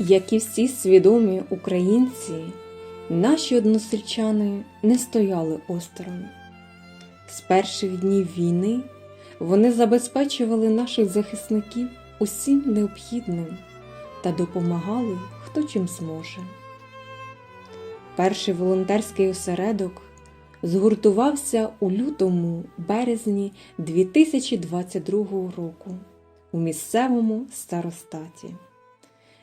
Як і всі свідомі українці, наші односельчани не стояли осторонь. З перших днів війни вони забезпечували наших захисників усім необхідним та допомагали хто чим зможе. Перший волонтерський осередок згуртувався у лютому березні 2022 року у місцевому старостаті.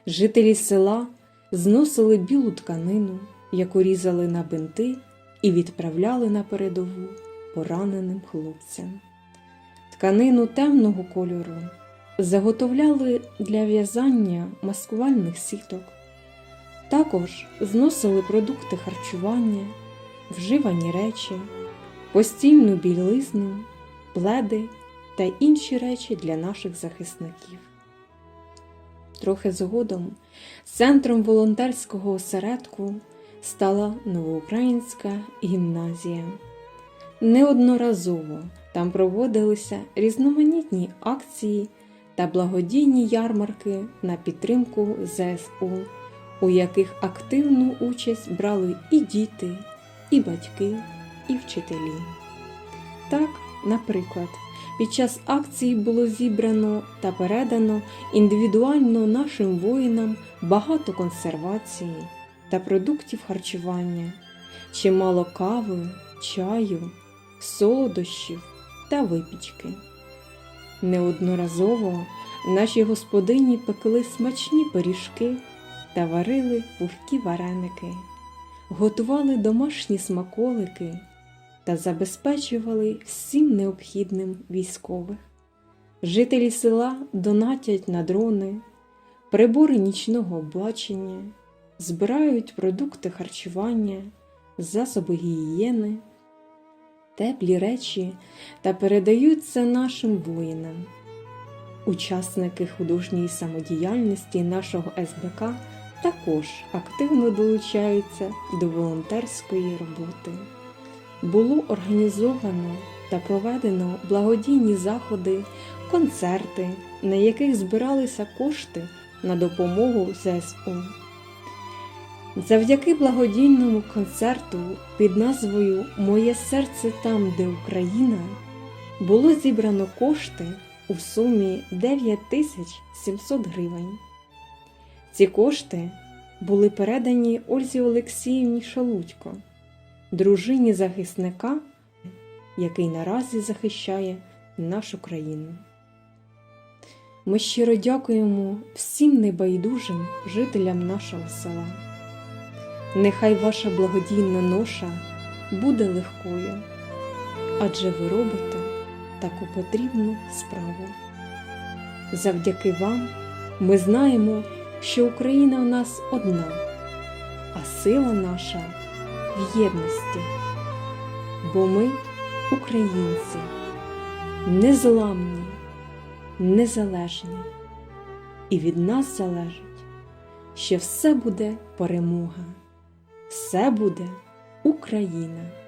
Жителі села зносили білу тканину, яку різали на бинти і відправляли на передову пораненим хлопцям. Тканину темного кольору заготовляли для в'язання маскувальних сіток. Також зносили продукти харчування, вживані речі, постільну білизну, пледи та інші речі для наших захисників. Трохи згодом центром волонтерського осередку стала новоукраїнська гімназія. Неодноразово там проводилися різноманітні акції та благодійні ярмарки на підтримку ЗСУ, у яких активну участь брали і діти, і батьки, і вчителі. Так, наприклад, під час акції було зібрано та передано індивідуально нашим воїнам багато консервації та продуктів харчування, чимало кави, чаю, солодощів та випічки. Неодноразово наші господині пекли смачні пиріжки та варили пухкі вареники, готували домашні смаколики та забезпечували всім необхідним військових. Жителі села донатять на дрони, прибори нічного бачення, збирають продукти харчування, засоби гігієни, теплі речі та передають це нашим воїнам. Учасники художньої самодіяльності нашого СБК також активно долучаються до волонтерської роботи було організовано та проведено благодійні заходи, концерти, на яких збиралися кошти на допомогу ЗСУ. Завдяки благодійному концерту під назвою Моє серце там, де Україна було зібрано кошти у сумі 9700 гривень. Ці кошти були передані Ользі Олексіївні Шалудько дружині захисника, який наразі захищає нашу країну. Ми щиро дякуємо всім небайдужим жителям нашого села. Нехай ваша благодійна ноша буде легкою, адже ви робите таку потрібну справу. Завдяки вам ми знаємо, що Україна у нас одна, а сила наша в єдності, бо ми, українці, незламні, незалежні, і від нас залежить, що все буде перемога, все буде Україна.